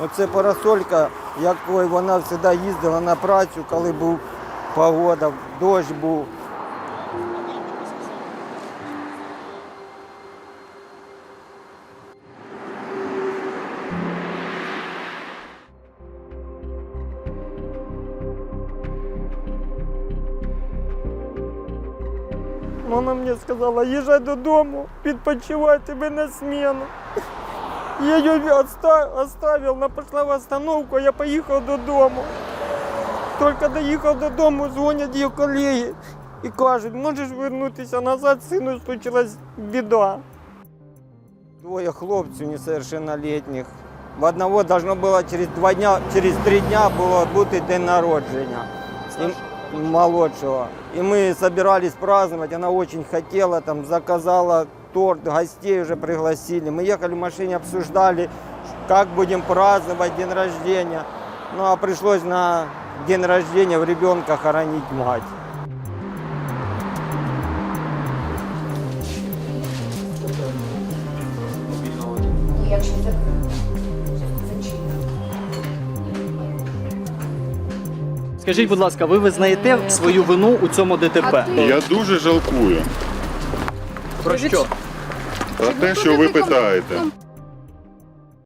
Оце парасолька, якою вона завжди їздила на працю, коли був погода, дощ був. Мама мені сказала, їжджай додому, відпочивай тебе на зміну. Я її оста- оставив, вона пішла в остановку, я поїхав додому. Тільки доїхав додому, дзвонять її колеги і кажуть, можеш вернутися назад, сину случилась біда. Двоє хлопців несовершеннолетних. В одного должно було через два дня, через три дня було бути день народження. І молодшего. И мы собирались праздновать, она очень хотела, там заказала торт, гостей уже пригласили. Мы ехали в машине, обсуждали, как будем праздновать день рождения. Ну а пришлось на день рождения в ребенка хоронить мать. Якщо. Скажіть, будь ласка, ви визнаєте свою вину у цьому ДТП? Я дуже жалкую Про що? Про те, що ви питаєте.